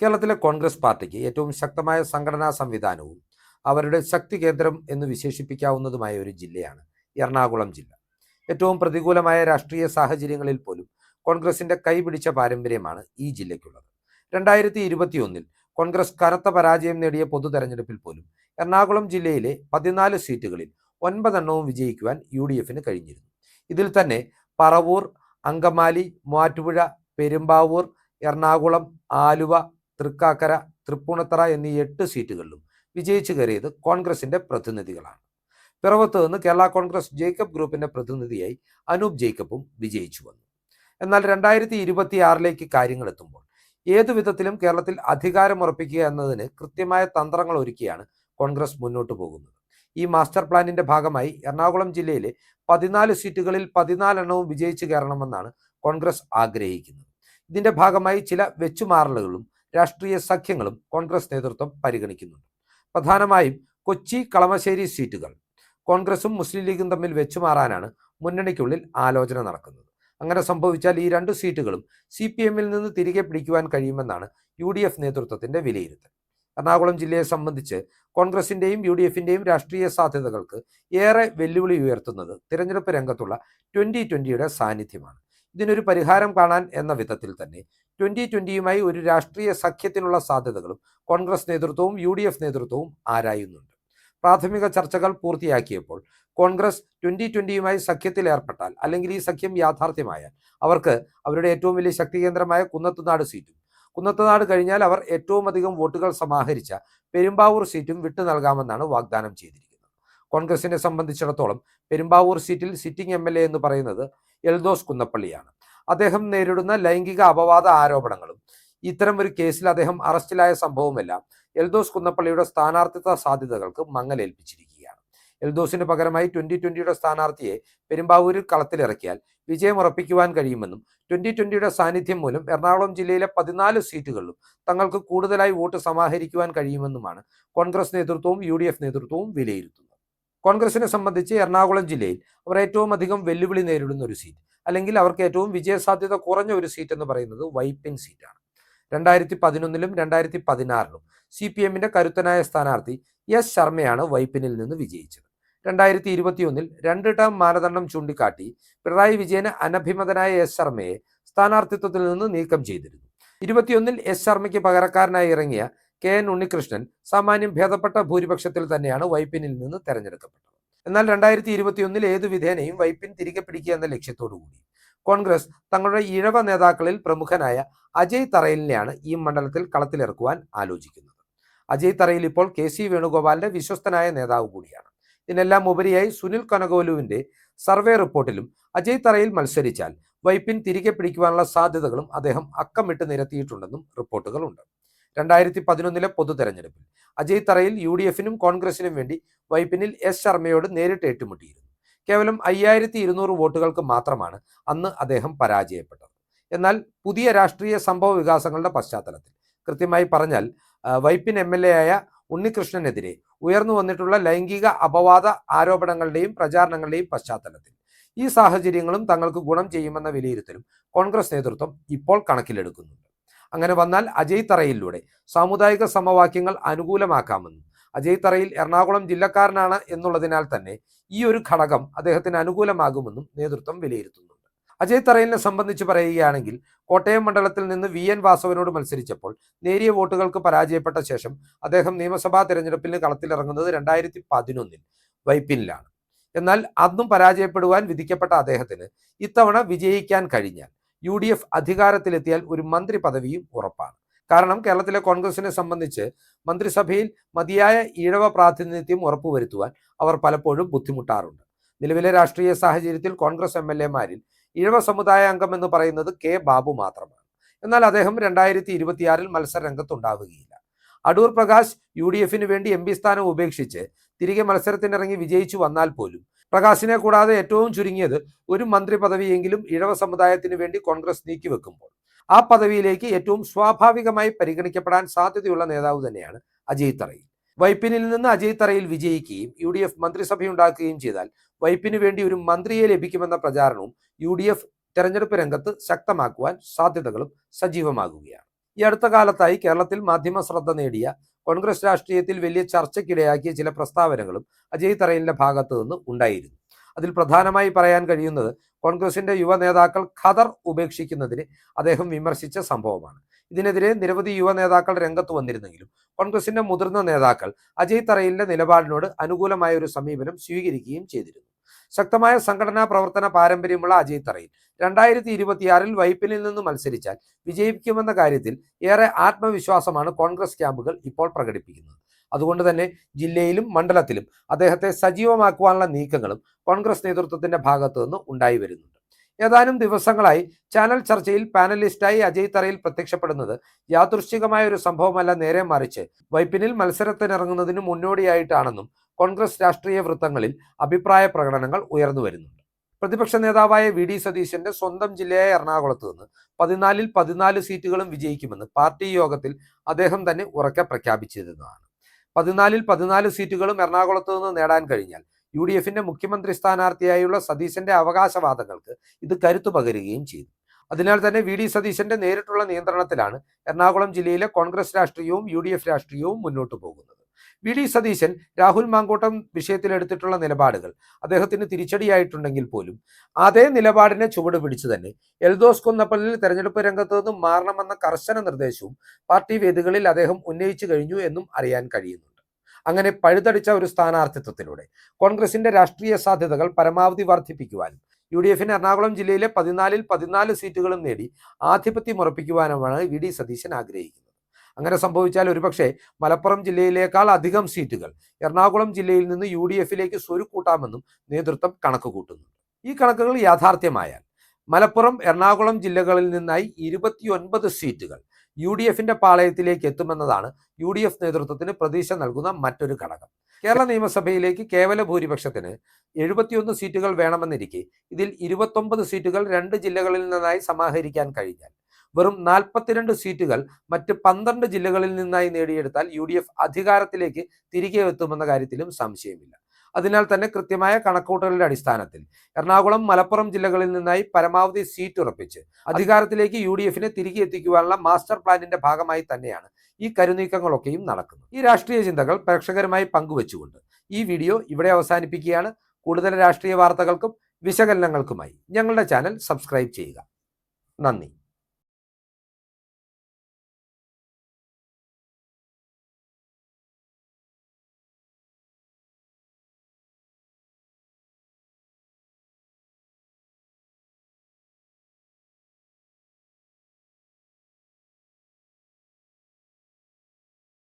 കേരളത്തിലെ കോൺഗ്രസ് പാർട്ടിക്ക് ഏറ്റവും ശക്തമായ സംഘടനാ സംവിധാനവും അവരുടെ ശക്തി കേന്ദ്രം എന്ന് വിശേഷിപ്പിക്കാവുന്നതുമായ ഒരു ജില്ലയാണ് എറണാകുളം ജില്ല. ഏറ്റവും പ്രതികൂലമായ രാഷ്ട്രീയ സാഹചര്യങ്ങളിൽ പോലും കോൺഗ്രസിന്റെ കൈപിടിച്ച പാരമ്പര്യമാണ് ഈ ജില്ലയ്ക്കുള്ളത്. രണ്ടായിരത്തി ഇരുപത്തിയൊന്നിൽ കോൺഗ്രസ് കനത്ത പരാജയം നേടിയ പൊതു തെരഞ്ഞെടുപ്പിൽ പോലും എറണാകുളം ജില്ലയിലെ പതിനാല് സീറ്റുകളിൽ ഒൻപതെണ്ണവും വിജയിക്കുവാൻ യു ഡി എഫിന് കഴിഞ്ഞിരുന്നു. ഇതിൽ തന്നെ പറവൂർ അങ്കമാലി മൂവാറ്റുപുഴ പെരുമ്പാവൂർ എറണാകുളം ആലുവ തൃക്കാക്കര തൃപ്പൂണിത്തറ എന്നീ എട്ട് സീറ്റുകളിലും വിജയിച്ചു കയറിയത് കോൺഗ്രസിന്റെ പ്രതിനിധികളാണ്. പിറവത്ത് നിന്ന് കേരള കോൺഗ്രസ് ജേക്കബ് ഗ്രൂപ്പിന്റെ പ്രതിനിധിയായി അനൂപ് ജേക്കബും വിജയിച്ചു വന്നു. എന്നാൽ രണ്ടായിരത്തി ഇരുപത്തിയാറിലേക്ക് കാര്യങ്ങൾ എത്തുമ്പോൾ ഏതു വിധത്തിലും കേരളത്തിൽ അധികാരമുറപ്പിക്കുക എന്നതിന് കൃത്യമായ തന്ത്രങ്ങൾ ഒരുക്കിയാണ് കോൺഗ്രസ് മുന്നോട്ട് പോകുന്നത്. ഈ മാസ്റ്റർ പ്ലാനിന്റെ ഭാഗമായി എറണാകുളം ജില്ലയിലെ പതിനാല് സീറ്റുകളിൽ പതിനാലെണ്ണവും വിജയിച്ചു കയറണമെന്നാണ് കോൺഗ്രസ് ആഗ്രഹിക്കുന്നത്. ഇതിന്റെ ഭാഗമായി ചില വെച്ചുമാറലുകളും രാഷ്ട്രീയ സഖ്യങ്ങളും കോൺഗ്രസ് നേതൃത്വം പരിഗണിക്കുന്നുണ്ട്. പ്രധാനമായും കൊച്ചി കളമശ്ശേരി സീറ്റുകൾ കോൺഗ്രസും മുസ്ലിം ലീഗും തമ്മിൽ വെച്ചുമാറാനാണ് മുന്നണിക്കുള്ളിൽ ആലോചന നടക്കുന്നത്. അങ്ങനെ സംഭവിച്ചാൽ ഈ രണ്ട് സീറ്റുകളും സി പി എമ്മിൽ നിന്ന് തിരികെ പിടിക്കുവാൻ കഴിയുമെന്നാണ് യു ഡി എഫ് നേതൃത്വത്തിന്റെ വിലയിരുത്തൽ. എറണാകുളം ജില്ലയെ സംബന്ധിച്ച് കോൺഗ്രസിന്റെയും യു ഡി എഫിന്റെയും രാഷ്ട്രീയ സാധ്യതകൾക്ക് ഏറെ വെല്ലുവിളി ഉയർത്തുന്നത് തിരഞ്ഞെടുപ്പ് രംഗത്തുള്ള ട്വന്റി ട്വന്റിയുടെ സാന്നിധ്യമാണ്. ഇതിനൊരു പരിഹാരം കാണാൻ എന്ന വിധത്തിൽ തന്നെ ട്വന്റി ട്വന്റിയുമായി ഒരു രാഷ്ട്രീയ സഖ്യത്തിനുള്ള സാധ്യതകളും കോൺഗ്രസ് നേതൃത്വവും യു നേതൃത്വവും ആരായുന്നുണ്ട്. പ്രാഥമിക ചർച്ചകൾ പൂർത്തിയാക്കിയപ്പോൾ കോൺഗ്രസ് ട്വന്റി ട്വന്റിയുമായി സഖ്യത്തിൽ ഏർപ്പെട്ടാൽ അല്ലെങ്കിൽ ഈ സഖ്യം യാഥാർത്ഥ്യമായാൽ അവർക്ക് അവരുടെ ഏറ്റവും വലിയ ശക്തി കേന്ദ്രമായ കുന്നത്തുനാട് സീറ്റും കുന്നത്തുനാട് കഴിഞ്ഞാൽ അവർ ഏറ്റവും അധികം വോട്ടുകൾ സമാഹരിച്ച പെരുമ്പാവൂർ സീറ്റും വിട്ടു നൽകാമെന്നാണ് വാഗ്ദാനം ചെയ്തിരിക്കുന്നത്. കോൺഗ്രസിനെ സംബന്ധിച്ചിടത്തോളം പെരുമ്പാവൂർ സീറ്റിൽ സിറ്റിംഗ് എ എന്ന് പറയുന്നത് എൽദോസ് കുന്നപ്പള്ളിയാണ്. അദ്ദേഹം നേരിടുന്ന ലൈംഗിക അപവാദ ആരോപണങ്ങളും ഇത്തരം ഒരു കേസിൽ അദ്ദേഹം അറസ്റ്റിലായ സംഭവമെല്ലാം എൽദോസ് കുന്നപ്പള്ളിയുടെ സ്ഥാനാർത്ഥിത്വ സാധ്യതകൾക്ക് മങ്ങലേൽപ്പിച്ചിരിക്കുകയാണ്. എൽദോസിന് പകരമായി ട്വന്റി ട്വന്റിയുടെ സ്ഥാനാർത്ഥിയെ പെരുമ്പാവൂരിൽ കളത്തിലിറക്കിയാൽ വിജയം ഉറപ്പിക്കുവാൻ കഴിയുമെന്നും ട്വന്റി ട്വന്റിയുടെ സാന്നിധ്യം മൂലം എറണാകുളം ജില്ലയിലെ പതിനാല് സീറ്റുകളിലും തങ്ങൾക്ക് കൂടുതലായി വോട്ട് സമാഹരിക്കുവാൻ കഴിയുമെന്നുമാണ് കോൺഗ്രസ് നേതൃത്വവും യു നേതൃത്വവും വിലയിരുത്തുന്നത്. കോൺഗ്രസിനെ സംബന്ധിച്ച് എറണാകുളം ജില്ലയിൽ അവർ ഏറ്റവും അധികം വെല്ലുവിളി നേരിടുന്ന ഒരു സീറ്റ്. അല്ലെങ്കിൽ അവർക്ക് ഏറ്റവും വിജയസാധ്യത കുറഞ്ഞ ഒരു സീറ്റ് എന്ന് പറയുന്നത് വൈപ്പിൻ സീറ്റാണ്. രണ്ടായിരത്തി പതിനൊന്നിലും രണ്ടായിരത്തി പതിനാറിലും സി പി എമ്മിന്റെ കരുത്തനായ സ്ഥാനാർത്ഥി എസ് ശർമ്മയാണ് വൈപ്പിനിൽ നിന്ന് വിജയിച്ചത്. രണ്ടായിരത്തി ഇരുപത്തിയൊന്നിൽ രണ്ട് ടേം മാനദണ്ഡം ചൂണ്ടിക്കാട്ടി പിണറായി വിജയന് അനഭിമതനായ എസ് ശർമ്മയെ സ്ഥാനാർത്ഥിത്വത്തിൽ നിന്ന് നീക്കം ചെയ്തിരുന്നു. ഇരുപത്തിയൊന്നിൽ എസ് ശർമ്മയ്ക്ക് പകരക്കാരനായി ഇറങ്ങിയ കെ എൻ ഉണ്ണികൃഷ്ണൻ സാമാന്യം ഭേദപ്പെട്ട ഭൂരിപക്ഷത്തിൽ തന്നെയാണ് വൈപ്പിനിൽ നിന്ന് തെരഞ്ഞെടുക്കപ്പെട്ടത്. എന്നാൽ രണ്ടായിരത്തി ഇരുപത്തിയൊന്നിൽ ഏതു വിധേനയും വൈപ്പിൻ തിരികെ പിടിക്കുക എന്ന ലക്ഷ്യത്തോടുകൂടി കോൺഗ്രസ് തങ്ങളുടെ ഇഴവ നേതാക്കളിൽ പ്രമുഖനായ അജയ് തറയിലിനെയാണ് ഈ മണ്ഡലത്തിൽ കളത്തിലിറക്കുവാൻ ആലോചിക്കുന്നത്. അജയ് തറയിൽ ഇപ്പോൾ കെ സി വേണുഗോപാലിന്റെ വിശ്വസ്തനായ നേതാവ് കൂടിയാണ്. ഇതിനെല്ലാം ഉപരിയായി സുനിൽ കനകോലുവിന്റെ സർവേ റിപ്പോർട്ടിലും അജയ് തറയിൽ മത്സരിച്ചാൽ വൈപ്പിൻ തിരികെ പിടിക്കുവാനുള്ള സാധ്യതകളും അദ്ദേഹം അക്കമിട്ട് നിരത്തിയിട്ടുണ്ടെന്നും റിപ്പോർട്ടുകളുണ്ട്. രണ്ടായിരത്തി പതിനൊന്നിലെ പൊതു തെരഞ്ഞെടുപ്പിൽ അജയ് തറയിൽ യു ഡി എഫിനും കോൺഗ്രസിനും വേണ്ടി വൈപ്പിനിൽ എസ് ശർമ്മയോട് നേരിട്ട് ഏറ്റുമുട്ടിയിരുന്നു. കേവലം അയ്യായിരത്തി ഇരുന്നൂറ് വോട്ടുകൾക്ക് മാത്രമാണ് അന്ന് അദ്ദേഹം പരാജയപ്പെട്ടത്. എന്നാൽ പുതിയ രാഷ്ട്രീയ സംഭവ വികാസങ്ങളുടെ പശ്ചാത്തലത്തിൽ കൃത്യമായി പറഞ്ഞാൽ വൈപ്പിൻ എം എൽ എ ആയ ഉണ്ണികൃഷ്ണനെതിരെ ഉയർന്നു വന്നിട്ടുള്ള ലൈംഗിക അപവാദ ആരോപണങ്ങളുടെയും പ്രചാരണങ്ങളുടെയും പശ്ചാത്തലത്തിൽ ഈ സാഹചര്യങ്ങളും തങ്ങൾക്ക് ഗുണം ചെയ്യുമെന്ന വിലയിരുത്തലും കോൺഗ്രസ് നേതൃത്വം ഇപ്പോൾ കണക്കിലെടുക്കുന്നുണ്ട്. അങ്ങനെ വന്നാൽ അജയ് തറയിലൂടെ സാമുദായിക സമവാക്യങ്ങൾ അനുകൂലമാക്കാമെന്ന്. അജയ് തറയിൽ എറണാകുളം ജില്ലക്കാരനാണ് എന്നുള്ളതിനാൽ തന്നെ ഈ ഒരു ഘടകം അദ്ദേഹത്തിന് അനുകൂലമാകുമെന്നും നേതൃത്വം വിലയിരുത്തുന്നുണ്ട്. അജയ് തറയിലിനെ സംബന്ധിച്ച് പറയുകയാണെങ്കിൽ കോട്ടയം മണ്ഡലത്തിൽ നിന്ന് വി എൻ വാസവനോട് മത്സരിച്ചപ്പോൾ നേരിയ വോട്ടുകൾക്ക് പരാജയപ്പെട്ട ശേഷം അദ്ദേഹം നിയമസഭാ തെരഞ്ഞെടുപ്പിന് കളത്തിലിറങ്ങുന്നത് രണ്ടായിരത്തി പതിനൊന്നിൽ വൈപ്പിനിലാണ്. എന്നാൽ അന്നും പരാജയപ്പെടുവാൻ വിധിക്കപ്പെട്ട അദ്ദേഹത്തിന് ഇത്തവണ വിജയിക്കാൻ കഴിഞ്ഞാൽ യു ഡി എഫ് അധികാരത്തിലെത്തിയാൽ ഒരു മന്ത്രി പദവിയും ഉറപ്പാണ്. കാരണം കേരളത്തിലെ കോൺഗ്രസിനെ സംബന്ധിച്ച് മന്ത്രിസഭയിൽ മതിയായ ഈഴവ പ്രാതിനിധ്യം ഉറപ്പുവരുത്തുവാൻ അവർ പലപ്പോഴും ബുദ്ധിമുട്ടാറുണ്ട്. നിലവിലെ രാഷ്ട്രീയ സാഹചര്യത്തിൽ കോൺഗ്രസ് എം എൽ എമാരിൽ ഇഴവ സമുദായ അംഗം എന്ന് പറയുന്നത് കെ ബാബു മാത്രമാണ്. എന്നാൽ അദ്ദേഹം രണ്ടായിരത്തി ഇരുപത്തിയാറിൽ മത്സര രംഗത്തുണ്ടാവുകയില്ല അടൂർ പ്രകാശ് യു ഡി എഫിന് വേണ്ടി എം പി സ്ഥാനം ഉപേക്ഷിച്ച് തിരികെ മത്സരത്തിനിറങ്ങി വിജയിച്ചു വന്നാൽ പോലും പ്രകാശിനെ കൂടാതെ ഏറ്റവും ചുരുങ്ങിയത് ഒരു മന്ത്രി പദവിയെങ്കിലും ഇഴവ സമുദായത്തിന് വേണ്ടി കോൺഗ്രസ് നീക്കിവെക്കുമ്പോൾ ആ പദവിയിലേക്ക് ഏറ്റവും സ്വാഭാവികമായി പരിഗണിക്കപ്പെടാൻ സാധ്യതയുള്ള നേതാവ് തന്നെയാണ് അജയ് തറയിൽ. വൈപ്പിനിൽ നിന്ന് അജയ് തറയിൽ വിജയിക്കുകയും യു ഡി എഫ് മന്ത്രിസഭയുണ്ടാക്കുകയും ചെയ്താൽ വൈപ്പിന് വേണ്ടി ഒരു മന്ത്രിയെ ലഭിക്കുമെന്ന പ്രചാരണവും യു ഡി എഫ് തെരഞ്ഞെടുപ്പ് രംഗത്ത് ശക്തമാക്കുവാൻ സാധ്യതകളും സജീവമാകുകയാണ്. ഈ അടുത്ത കാലത്തായി കേരളത്തിൽ മാധ്യമ ശ്രദ്ധ നേടിയ കോൺഗ്രസ് രാഷ്ട്രീയത്തിൽ വലിയ ചർച്ചയ്ക്കിടയാക്കിയ ചില പ്രസ്താവനകളും അജയ് തറയിലിന്റെ ഭാഗത്തു നിന്ന് ഉണ്ടായിരുന്നു. അതിൽ പ്രധാനമായി പറയാൻ കഴിയുന്നത് കോൺഗ്രസിന്റെ യുവ നേതാക്കൾ ഖദർ ഉപേക്ഷിക്കുന്നതിന് അദ്ദേഹം വിമർശിച്ച സംഭവമാണ്. ഇതിനെതിരെ നിരവധി യുവ നേതാക്കൾ രംഗത്ത് വന്നിരുന്നെങ്കിലും കോൺഗ്രസിന്റെ മുതിർന്ന നേതാക്കൾ അജയ് തറയിലിന്റെ നിലപാടിനോട് അനുകൂലമായ ഒരു സമീപനം സ്വീകരിക്കുകയും ചെയ്തിരുന്നു. ശക്തമായ സംഘടനാ പ്രവർത്തന പാരമ്പര്യമുള്ള അജയ് തറയിൽ രണ്ടായിരത്തി ഇരുപത്തിയാറിൽ വൈപ്പിനിൽ നിന്ന് മത്സരിച്ചാൽ വിജയിപ്പിക്കുമെന്ന കാര്യത്തിൽ ഏറെ ആത്മവിശ്വാസമാണ് കോൺഗ്രസ് ക്യാമ്പുകൾ ഇപ്പോൾ പ്രകടിപ്പിക്കുന്നത്. അതുകൊണ്ട് തന്നെ ജില്ലയിലും മണ്ഡലത്തിലും അദ്ദേഹത്തെ സജീവമാക്കുവാനുള്ള നീക്കങ്ങളും കോൺഗ്രസ് നേതൃത്വത്തിന്റെ ഭാഗത്തു നിന്ന് ഉണ്ടായി വരുന്നുണ്ട്. ഏതാനും ദിവസങ്ങളായി ചാനൽ ചർച്ചയിൽ പാനലിസ്റ്റായി അജയ് തറയിൽ പ്രത്യക്ഷപ്പെടുന്നത് യാദൃശ്ചികമായ ഒരു സംഭവമല്ല നേരെ മറിച്ച്. വൈപ്പിനിൽ മത്സരത്തിനിറങ്ങുന്നതിന് മുന്നോടിയായിട്ടാണെന്നും കോൺഗ്രസ് രാഷ്ട്രീയ വൃത്തങ്ങളിൽ അഭിപ്രായ പ്രകടനങ്ങൾ ഉയർന്നു വരുന്നുണ്ട്. പ്രതിപക്ഷ നേതാവായ വി ഡി സതീശന്റെ സ്വന്തം ജില്ലയായ എറണാകുളത്ത് നിന്ന് പതിനാലിൽ പതിനാല് സീറ്റുകളും വിജയിക്കുമെന്ന് പാർട്ടി യോഗത്തിൽ അദ്ദേഹം തന്നെ ഉറക്കെ പ്രഖ്യാപിച്ചിരുന്നതാണ്. പതിനാലിൽ പതിനാല് സീറ്റുകളും എറണാകുളത്ത് നിന്ന് നേടാൻ കഴിഞ്ഞാൽ യു ഡി എഫിന്റെ മുഖ്യമന്ത്രി സ്ഥാനാർത്ഥിയായുള്ള സതീശന്റെ അവകാശവാദങ്ങൾക്ക് ഇത് കരുത്തു പകരുകയും ചെയ്തു. അതിനാൽ തന്നെ വി ഡി സതീശന്റെ നേരിട്ടുള്ള നിയന്ത്രണത്തിലാണ് എറണാകുളം ജില്ലയിലെ കോൺഗ്രസ് രാഷ്ട്രീയവും യു ഡി എഫ് രാഷ്ട്രീയവും മുന്നോട്ട് പോകുന്നത്. വി ഡി സതീശൻ രാഹുൽ മാങ്കൂട്ടം വിഷയത്തിൽ എടുത്തിട്ടുള്ള നിലപാടുകൾ അദ്ദേഹത്തിന് തിരിച്ചടിയായിട്ടുണ്ടെങ്കിൽ പോലും അതേ നിലപാടിനെ ചുവട് പിടിച്ചു തന്നെ എൽദോസ് കുന്നപ്പള്ളിൽ തെരഞ്ഞെടുപ്പ് രംഗത്ത് നിന്നും മാറണമെന്ന കർശന നിർദ്ദേശവും പാർട്ടി വേദികളിൽ അദ്ദേഹം ഉന്നയിച്ചു കഴിഞ്ഞു എന്നും അറിയാൻ കഴിയുന്നുണ്ട്. അങ്ങനെ പഴുതടിച്ച ഒരു സ്ഥാനാർത്ഥിത്വത്തിലൂടെ. കോൺഗ്രസിന്റെ രാഷ്ട്രീയ സാധ്യതകൾ പരമാവധി വർദ്ധിപ്പിക്കുവാനും യു ഡി എഫിന് എറണാകുളം ജില്ലയിലെ പതിനാലിൽ പതിനാല് സീറ്റുകളും നേടി ആധിപത്യം ഉറപ്പിക്കുവാനുമാണ് വി ഡി സതീശൻ ആഗ്രഹിക്കുന്നത്. അങ്ങനെ സംഭവിച്ചാൽ ഒരുപക്ഷെ മലപ്പുറം ജില്ലയിലേക്കാൾ അധികം സീറ്റുകൾ എറണാകുളം ജില്ലയിൽ നിന്ന് യു ഡി എഫിലേക്ക് സ്വരുക്കൂട്ടാമെന്നും നേതൃത്വം കണക്ക് കൂട്ടുന്നു ഈ കണക്കുകൾ യാഥാർത്ഥ്യമായാൽ മലപ്പുറം എറണാകുളം ജില്ലകളിൽ നിന്നായി ഇരുപത്തിയൊൻപത് സീറ്റുകൾ യു ഡി എഫിന്റെ പാളയത്തിലേക്ക് എത്തുമെന്നതാണ് യു ഡി എഫ് നേതൃത്വത്തിന് പ്രതീക്ഷ നൽകുന്ന മറ്റൊരു ഘടകം. കേരള നിയമസഭയിലേക്ക് കേവല ഭൂരിപക്ഷത്തിന് എഴുപത്തിയൊന്ന് സീറ്റുകൾ വേണമെന്നിരിക്കെ ഇതിൽ ഇരുപത്തൊമ്പത് സീറ്റുകൾ രണ്ട് ജില്ലകളിൽ നിന്നായി സമാഹരിക്കാൻ കഴിഞ്ഞാൽ വെറും നാൽപ്പത്തിരണ്ട് സീറ്റുകൾ മറ്റ് പന്ത്രണ്ട് ജില്ലകളിൽ നിന്നായി നേടിയെടുത്താൽ യു ഡി എഫ് അധികാരത്തിലേക്ക് തിരികെ എത്തുമെന്ന കാര്യത്തിലും സംശയമില്ല. അതിനാൽ തന്നെ കൃത്യമായ കണക്കൂട്ടലുകളുടെ അടിസ്ഥാനത്തിൽ. എറണാകുളം മലപ്പുറം ജില്ലകളിൽ നിന്നായി പരമാവധി സീറ്റ് ഉറപ്പിച്ച് അധികാരത്തിലേക്ക് യു ഡി എഫിനെ തിരികെ എത്തിക്കുവാനുള്ള മാസ്റ്റർ പ്ലാനിന്റെ ഭാഗമായി തന്നെയാണ് ഈ കരുനീക്കങ്ങളൊക്കെയും നടക്കുന്നത്. ഈ രാഷ്ട്രീയ ചിന്തകൾ പ്രേക്ഷകരുമായി പങ്കുവച്ചുകൊണ്ട് ഈ വീഡിയോ ഇവിടെ അവസാനിപ്പിക്കുകയാണ്. കൂടുതൽ രാഷ്ട്രീയ വാർത്തകൾക്കും വിശകലനങ്ങൾക്കുമായി ഞങ്ങളുടെ ചാനൽ സബ്സ്ക്രൈബ് ചെയ്യുക. നന്ദി.